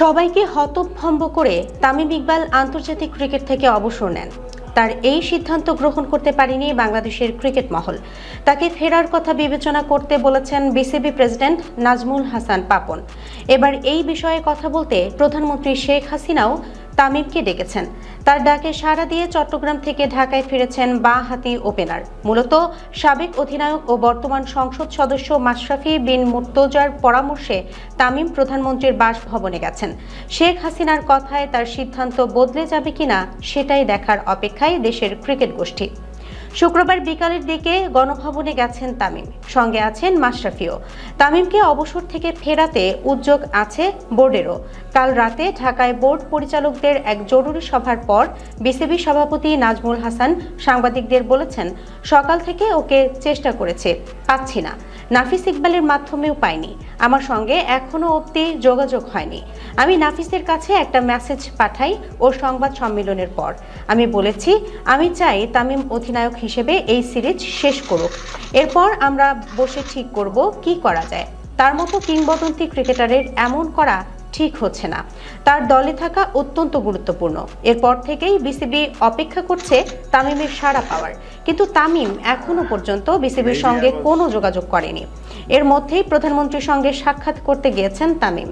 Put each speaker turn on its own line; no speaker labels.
সবাইকে হতভম্ব করে তামিম ইকবাল আন্তর্জাতিক ক্রিকেট থেকে অবসর নেন। তার এই সিদ্ধান্ত গ্রহণ করতে পারেনি বাংলাদেশের ক্রিকেট মহল। তাকে ফেরার কথা বিবেচনা করতে বলেছেন বিসিবি প্রেসিডেন্ট নাজমুল হাসান পাপন। এবার এই বিষয়ে কথা বলতে প্রধানমন্ত্রী শেখ হাসিনাও তামিমকে ডেকেছেন। তার ডাকে সাড়া দিয়ে চট্টগ্রাম থেকে ঢাকায় ফিরেছেন বাঁ হাতি ওপেনার। মূলত সাবেক অধিনায়ক ও বর্তমান সংসদ সদস্য মাশরাফি বিন মুর্তজার পরামর্শে তামিম প্রধানমন্ত্রীর বাসভবনে গেছেন। শেখ হাসিনার কথায় তার সিদ্ধান্ত বদলে যাবে কিনা সেটাই দেখার অপেক্ষায় দেশের ক্রিকেট গোষ্ঠী। শুক্রবার বিকালের দিকে গণভবনে গেছেন তামিম। সঙ্গে আছেন মাশরাফিও। তামিমকে অবসর থেকে ফেরাতে উদ্যোগ আছে বোর্ডেরও। কাল রাতে ঢাকায় বোর্ড পরিচালকদের এক জরুরি সভার পর বিসিবি সভাপতি নাজমুল হাসান সাংবাদিকদের বলেছেন, সকাল থেকে ওকে চেষ্টা করেছে, পাচ্ছি না। নাফিস ইকবালের মাধ্যমেও পাইনি। আমার সঙ্গে এখনও অবধি যোগাযোগ হয়নি। আমি নাফিসের কাছে একটা মেসেজ পাঠাই ওর সংবাদ সম্মেলনের পর। আমি বলেছি, আমি চাই তামিম অধিনায়ক হিসেবে এই সিরিজ শেষ করুক। এরপর আমরা বসে ঠিক করব কি করা যায়। তার মতো কিংবদন্তি ক্রিকেটারের এমন করা ঠিক হচ্ছে না। তার দলে থাকা অত্যন্ত গুরুত্বপূর্ণ। এরপর থেকেই বিসিবি অপেক্ষা করছে তামিমের সাড়া পাওয়ার। কিন্তু তামিম এখনও পর্যন্ত বিসিবির সঙ্গে কোনো যোগাযোগ করেনি। এর মধ্যেই প্রধানমন্ত্রীর সঙ্গে সাক্ষাৎ করতে গিয়েছেন তামিম।